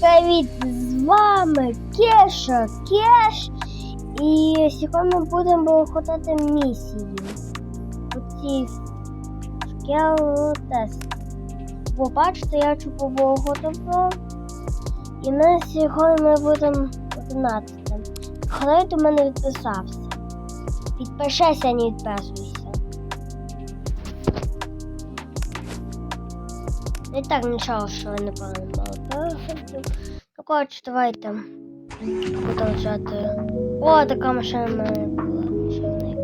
Привіт! З вами Кеша Кеш. І сьогодні ми будемо виходити місії. Оці скелетес. Ви бачите, я чупово готова. І ми сьогодні ми будемо 11. Хто до мене відписався? Підпишися, не відписуйся. І так нічого, що ви не поламали перфектів. Ну, коротше, давайте будемо взяти. О, така машина в мене була. Ще в неї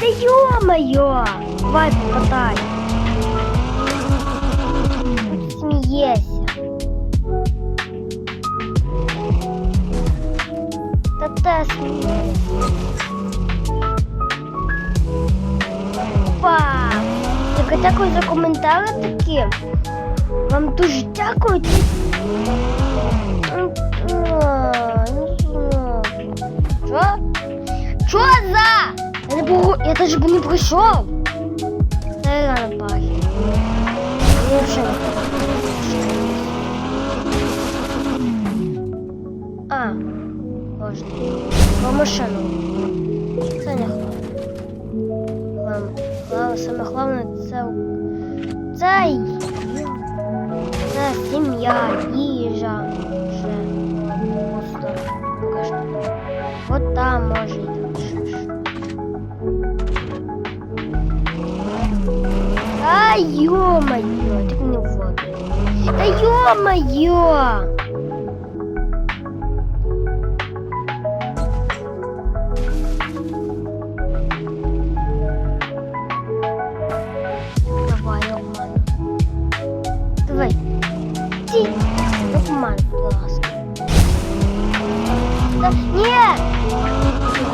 Да ё-моё! Давай покатай. Смеешься. протестний. Па! Тільки дякую за коментарі такі. Вам дуже дякую. Чо? Що за? Я не був... Я даже би не прийшов. Це рано Про машину. Це не головне. Главне, главне, саме головне це, це, й- це сім'я, їжа. Ще просто покажу. От там може й там ще ж. А, ё-моё, так не вот. Да ё-моё! написал, нет,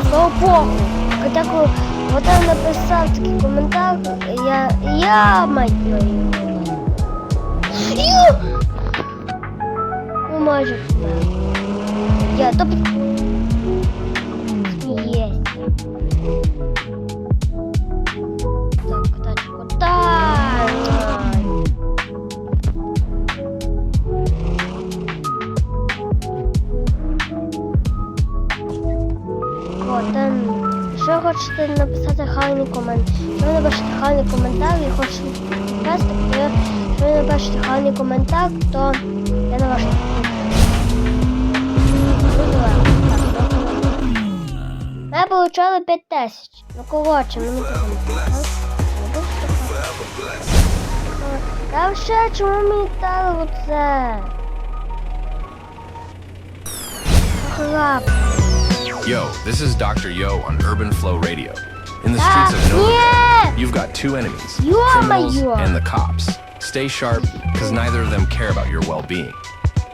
слава богу, Вот такой, вот он написал такой комментарий, я, я, мать мою, я, Умажу. Ну, я, топ, есть. Хочете написати гарний комент? Якщо ви напишете гарний коментар і хочете підкасти, якщо ви напишете гарний коментар, то я на ваш Ми получали 5 тисяч. Ну коротше, мені. Та ще чому мені дали оце? Хлап. Yo, this is Dr. Yo on Urban Flow Radio. In the Ah, streets of Nova, yeah! you've got two enemies You're my criminals you. and the cops. Stay sharp, because neither of them care about your well being.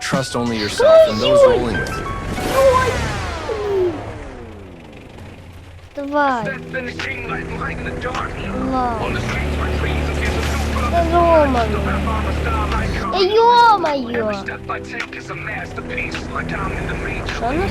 Trust only yourself and those Ой-ой. rolling with you. Ой! Давай. Ладно. Да ё-моё. Да ё-моё. Что у нас?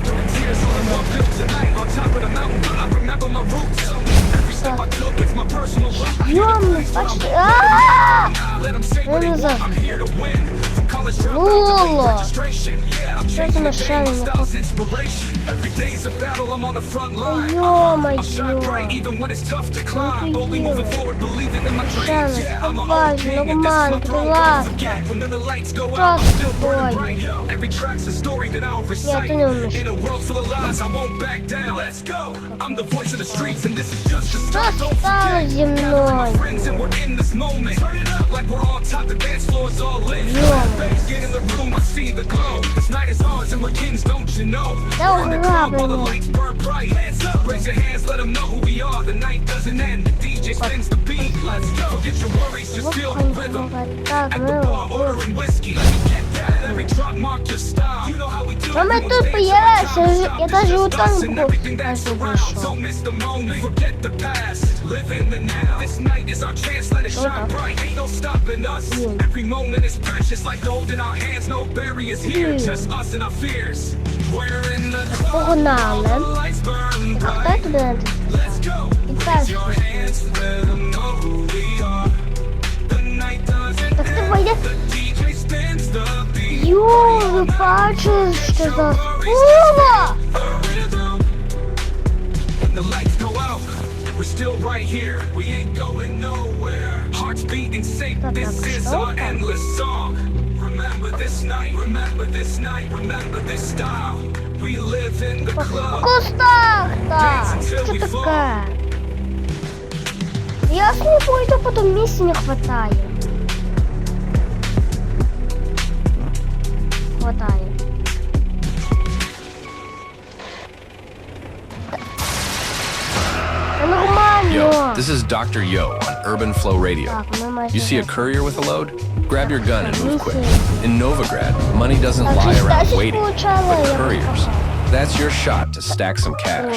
Ёмный, почти... Ааа! Ну, назад. Лола! Что за машина? Every day's a battle, I'm on the front line. Oh, my I shine bright even when it's tough to climb. Only moving forward, believing in my dreams. Yeah, I'm on my throne. Don't forget, when the lights go out, I'm still burning bright. Every track's a story that I'll recite. In a world full of lies, I won't back down. Let's go. I'm the voice of the streets and this is just the start. Don't forget, my friends and we're in this moment. Turn it up like we're on top, the dance all lit. In the room, I see the glow. This night is ours and we're kings, don't you know? That was Ё-моё! Машина, давай, нормально, классно. Просто стой. Нет, ты не умеешь. Что стало земной? Да ура, Вот так, ну, А ми тут появилися, я навіть у танку аж вийшов. Що там? Погнали. Так, хто туди не підписав? Підписуй. Так ти вийде. Йо, ви бачили, що за скула? the lights go out, we're still right here. We ain't going nowhere. Hearts beating safe. Так, This так, is що our там? endless song. Remember this night. Remember this night. Remember this style. We live in the В club. кустах так. Що таке? Я ж не пойду, потім місця не хватає. Хватає. this is Dr. Yo on Urban Flow Radio. Так, ми майже You see a готові. courier with a load? Grab your gun and move quick. In Novigrad, money doesn't Так, lie щось around десять waiting, получало, but я couriers. пропав. That's your shot to stack some cash.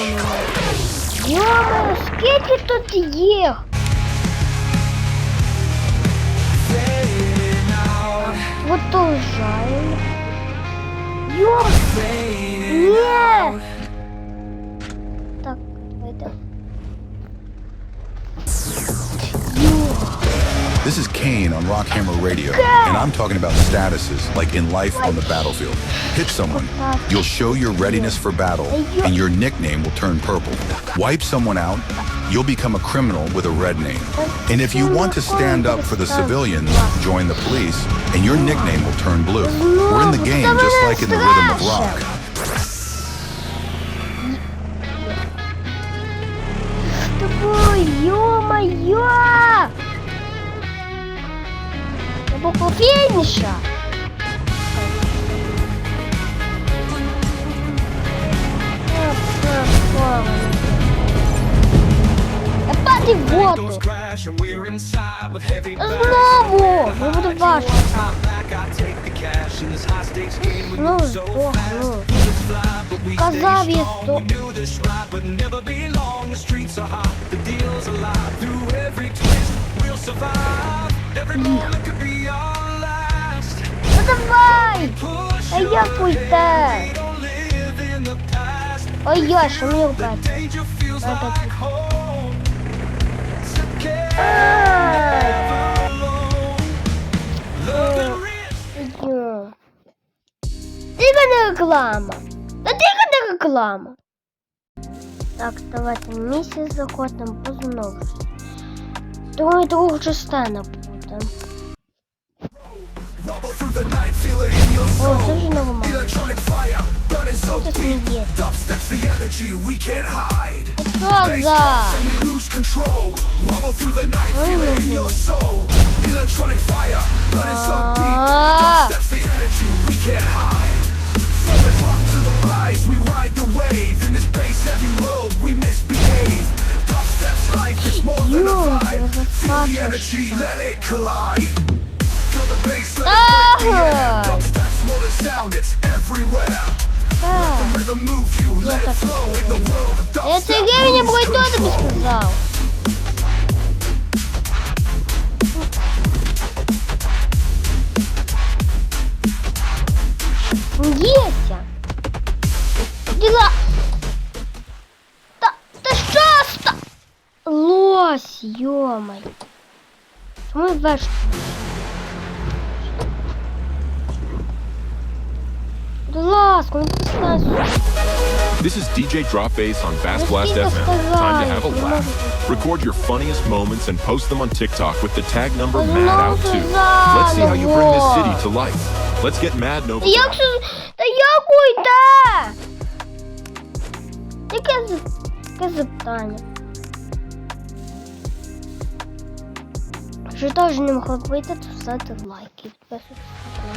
Йома, скільки тут їх? Вот то жаль. Йо! Ні! Так, давайте. This is Kane on Rockhammer Radio, and I'm talking about statuses like in life on the battlefield. Hit someone, you'll show your readiness for battle, and your nickname will turn purple. Wipe someone out, you'll become a criminal with a red name. And if you want to stand up for the civilians, join the police, and your nickname will turn blue. We're in the game just like in the rhythm of rock. I take the cash in this high stakes game. We Ну, move so здохну. fast. Fly, but we Казав stay я, strong. що... давай! А я пульта! Ой, ну я шумилка! Тільки не реклама! Да ты не реклама! Так, давайте місяць за котом познов. Думаю, другу частину буде. Through the night, feel it in your О, це ж нормально. electronic fire. Burning so Це сміє. Dubstep's the energy we can't hide. Що за? We lose control. Rumble through the night, feel it in your soul. Electronic fire, burning so deep. А, That's the energy we can't hide. From the rock to the rise, we ride the wave. In this bass heavy world, we misbehave. Dubstep's life is more than a Йо, vibe. це Feel the бачиш. energy, let it collide. Feel the bass, let it Ага. break the air. Dubstep's more than sound, it's everywhere. Так. Rhythm move you, let it так flow in the world of Я це dubstep. рівня Lose бо й то тобі control. сказав. Сміється. Діла. Та, та що ста? Лось, йомай. Чому веш? Будь ласка, не пускай сюди. This is DJ Drop Bass on Fast Blast Спасибо, FM. сказали. Time to have a Не laugh. можу Record your funniest moments and post them on TikTok with the tag number Ну, MAD out too. сказали, Let's see how you bring this во. city to life. Let's get mad Nova. Та як же... Та як уйде? Яке, з- яке запитання? Якщо теж не могли вийти, то ставте лайки, підписуйтесь на канал.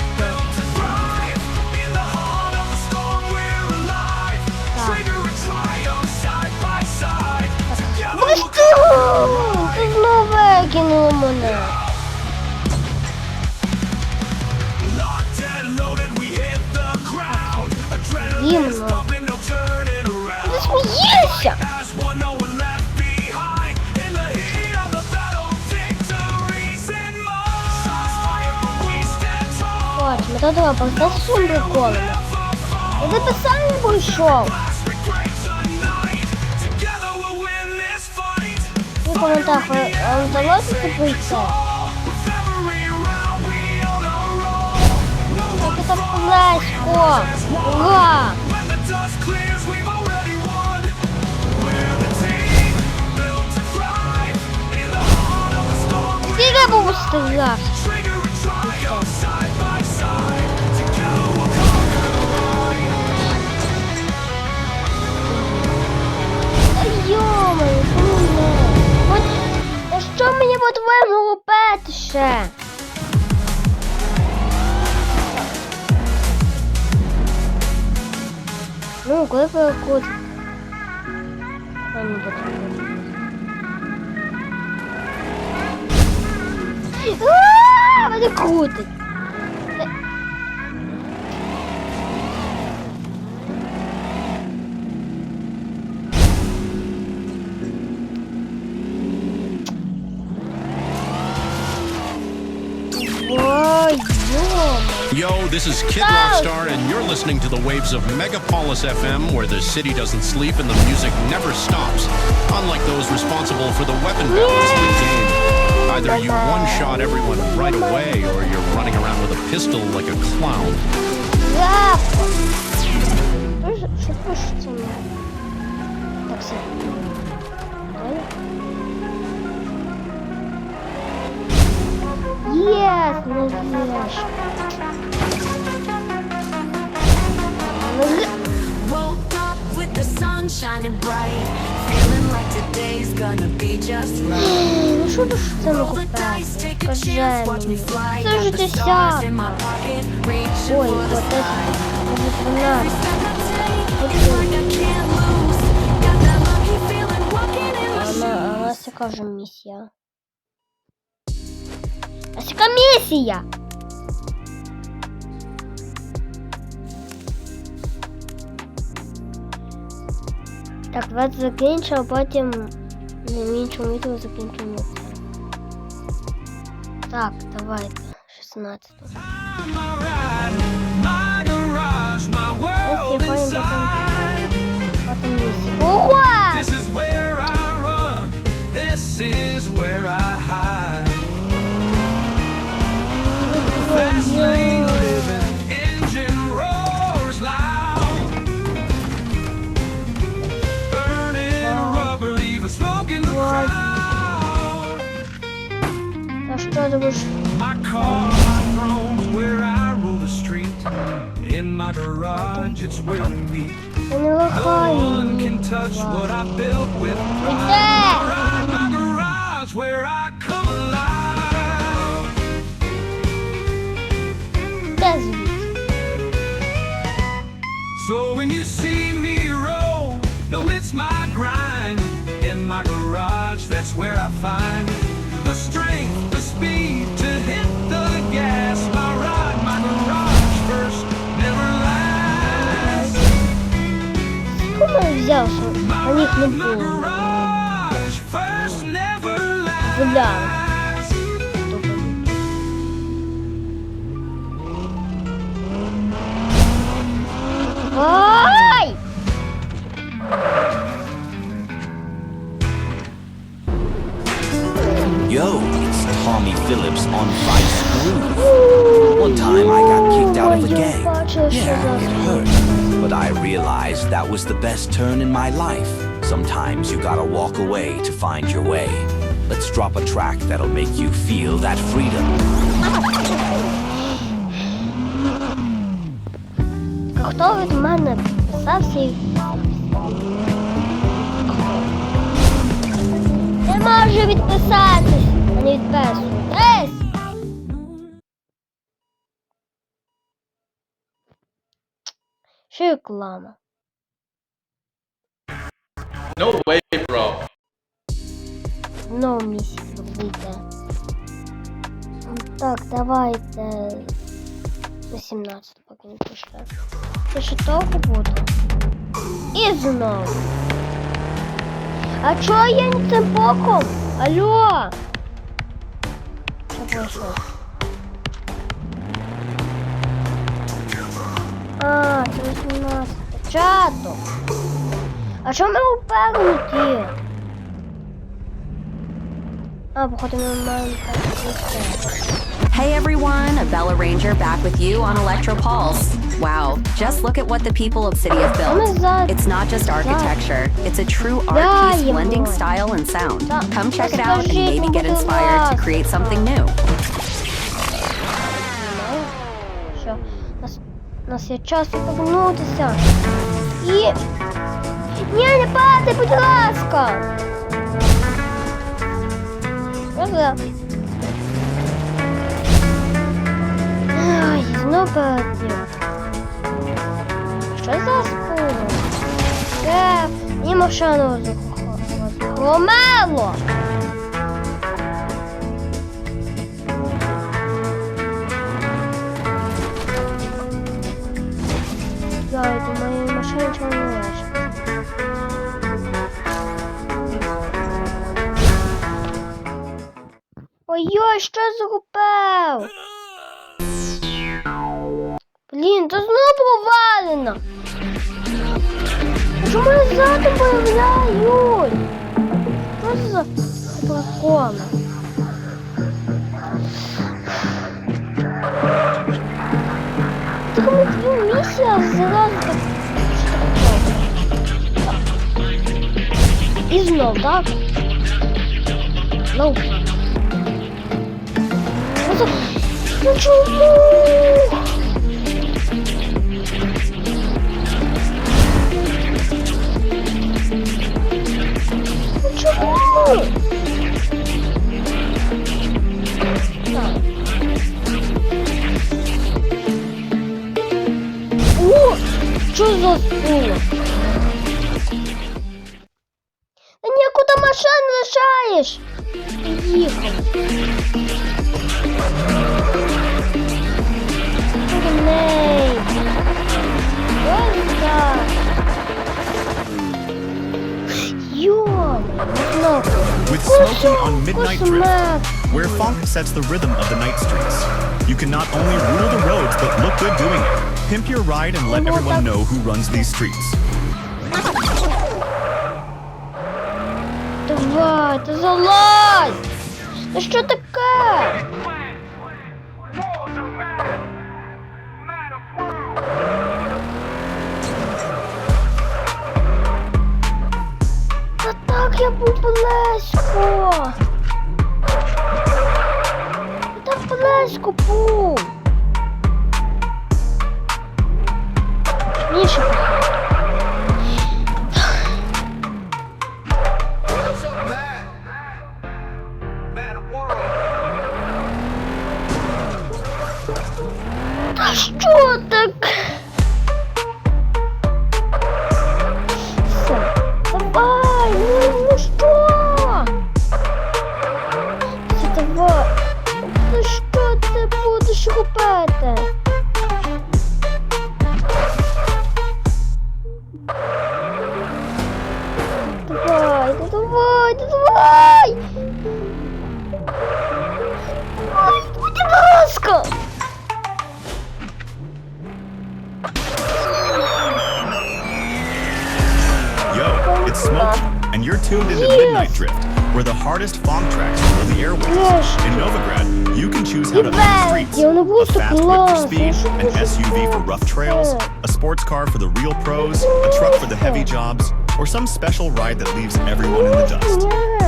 Знову викинуло мене. Гімно. Не смієшся! Бачимо, то треба просто сумбриколимо. Ти би сам не прийшов. we on a roll. Так це близько. Ура! When the по-твоєму лупити ще? Ну, коли перекут. Вони крутить. Yo, this is Kid oh. Rockstar, and you're listening to the waves of Megapolis FM, where the city doesn't sleep and the music never stops, unlike those responsible for the weapon balance in the game. Either you one shot everyone right away, or you're running around with a pistol like a clown. Yeah. Przepuśćcie mnie. Ну що ти це могу Пожалуй. Слушайте, Ой, вот это. А у нас така вже місія. А яка місія? Так, давайте закінчимо, а потім на іншому відео закінчимо це. Так, давайте. 16. My ride, my garage, my world Ось я потім inside. потім місія. Ого! This is where In my garage, it's where we meet. No one can touch what I built with pride. My garage, where I come alive. Does So when you see me roll, no, it's my grind. In my garage, that's where I find. Бля. last. Ай! Yo, it's Tommy Phillips on Vice Groove. One time I got kicked out of a Ой, я gang. бачила, що Yeah, it за... hurt. And I realized that was the best turn in my life. Sometimes you gotta walk away to find your way. Let's drop a track that'll make you feel that freedom. Хто від мене писався? Не можу. реклама. No way, bro. Знову місяць вийде. Так, давайте. На 17 поки не пішло. Це ще того буде. І знову. А чого я не цим боком? Алло! Що пройшло? 18. Чато. А чому ми упевнуті? А, походу ми маємо так зробити. Hey everyone, Abella Ranger back with you on Electro Pulse. Wow, just look at what the people of City have built. It's not just architecture, it's a true art piece blending style and sound. Come check it out and maybe get inspired to create something new. Що? У нас, у нас є час повернутися. І. Ні, не падай, будь ласка! За? Ай, знов падаю. Що за спину? Це мені машину захромело. Ой-ой, що зробив? Блін, то знову провалено. Чому я задом появляюсь? Що за приколи? Так ми дві місія зразу так. І знов, так? Ну. Це- Ну чому? Ну чому? О, що за стуло? Йо, знов. With smoking on Midnight Drift, Кошмар. where funk sets the rhythm of the night streets. You can not only rule the roads, but look good doing it. Pimp your ride and let everyone know who runs these streets. Давай, ти залазь! Та що таке? близько. Ти так близько був. Ніше Та що the airwaves. In Novigrad, you can choose how to own streets, a fast whip for speed, an SUV for rough trails, a sports car for the real pros, a truck for the heavy jobs, or some special ride that leaves everyone in the dust.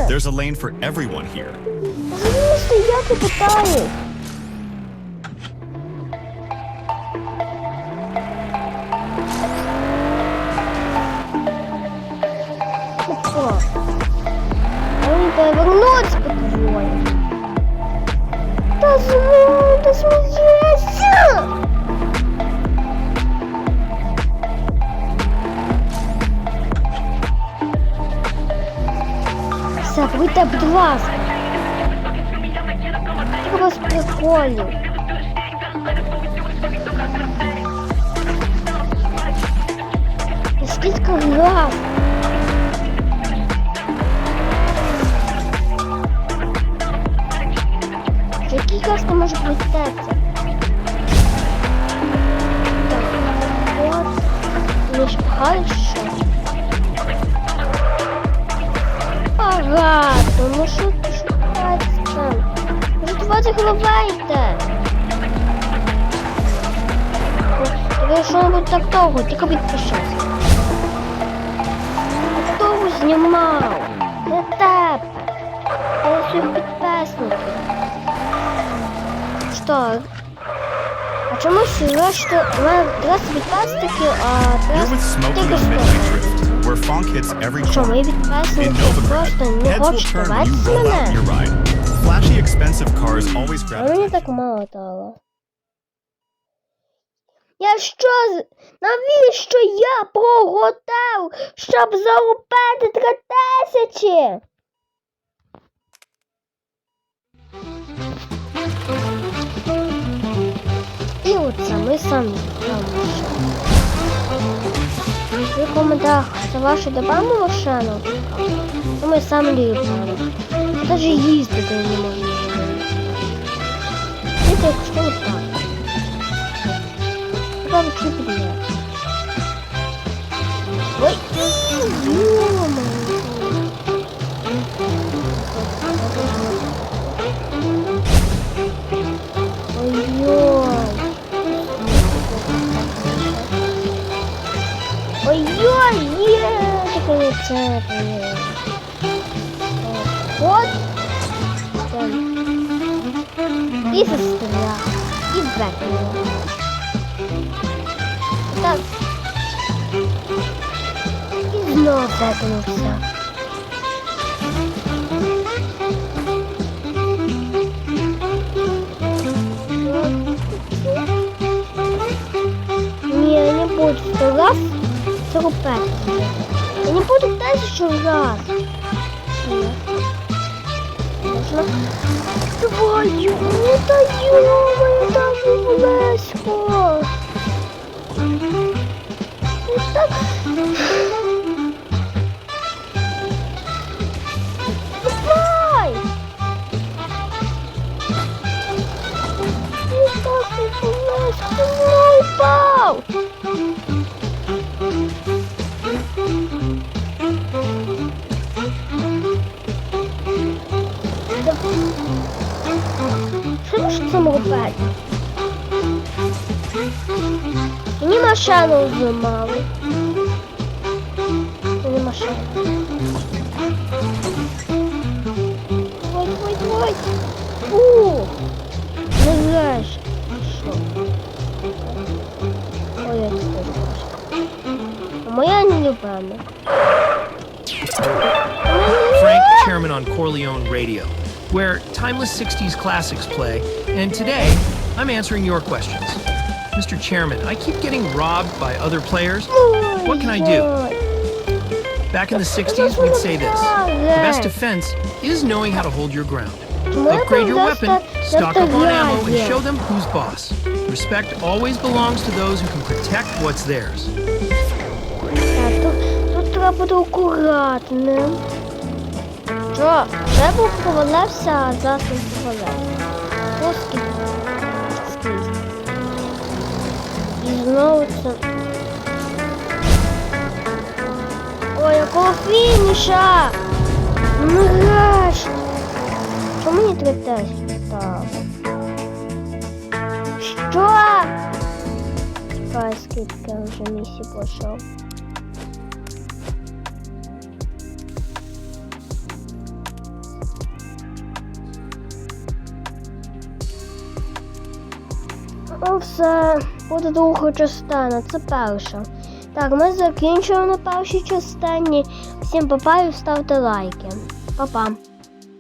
There's a lane for everyone here. його з приколів. Скільки грав? Який кашка може притеться? Так, от, не шпхаєш що? Ага, тому що чого ти ховаєте? Ви що ви так довго? Ти кабіть пішов. Довго знімав. Не тебе. Я свій підписник. Що? А чому сюжет, що у мене 20 підписники, а 20 тільки що? where funk hits every corner. In Nova Grad, heads will turn when you roll out your ride. Flashy, expensive cars always grab мені так мало дало. Я що навіщо я проготав, щоб заробити три тисячі? І оце ми самі. В коментарях це ваша добавна машина? Це ми самі любимо. Навіть їздити не можемо. Это якщо так. Правда, що підняти. Ой, ё-моё. Ой-ой. Ой-ой, є, таке І застряг. І векнула. Так. І знову векнувся. Ні, я не буду сто раз терпеть. Я не буду тисячу раз. Ні. можна. Твою, не даю, мені там близько. Ну, так. Давай! Не так, не близько, не упав. Що ж це робити? Мені машину зламали. Мені машину. Ой, ой, ой. Фу. Не знаєш. Що? Ой, я це теж А моя не любима. Frank Chairman on Corleone Radio, where timeless 60s classics play, and today I'm answering your questions. Mr. Chairman, I keep getting robbed by other players. What can I do? Back in the 60s, we'd say this The best defense is knowing how to hold your ground. Upgrade your weapon, stock up on ammo, and show them who's boss. Respect always belongs to those who can protect what's theirs. Так, тут, тут треба бути акуратним. Що? Був повалився, а зараз не повалився. Плоский. Скрізь. І знову це. Ой, якого фініша! Ну нарешті! Що мені треба теж? Так. Що? Чекай, скільки я вже місії пішов. Ну все, буде друга частина, це перша. Так, ми закінчуємо на першій частині. Всім папа і ставте лайки. Па-па.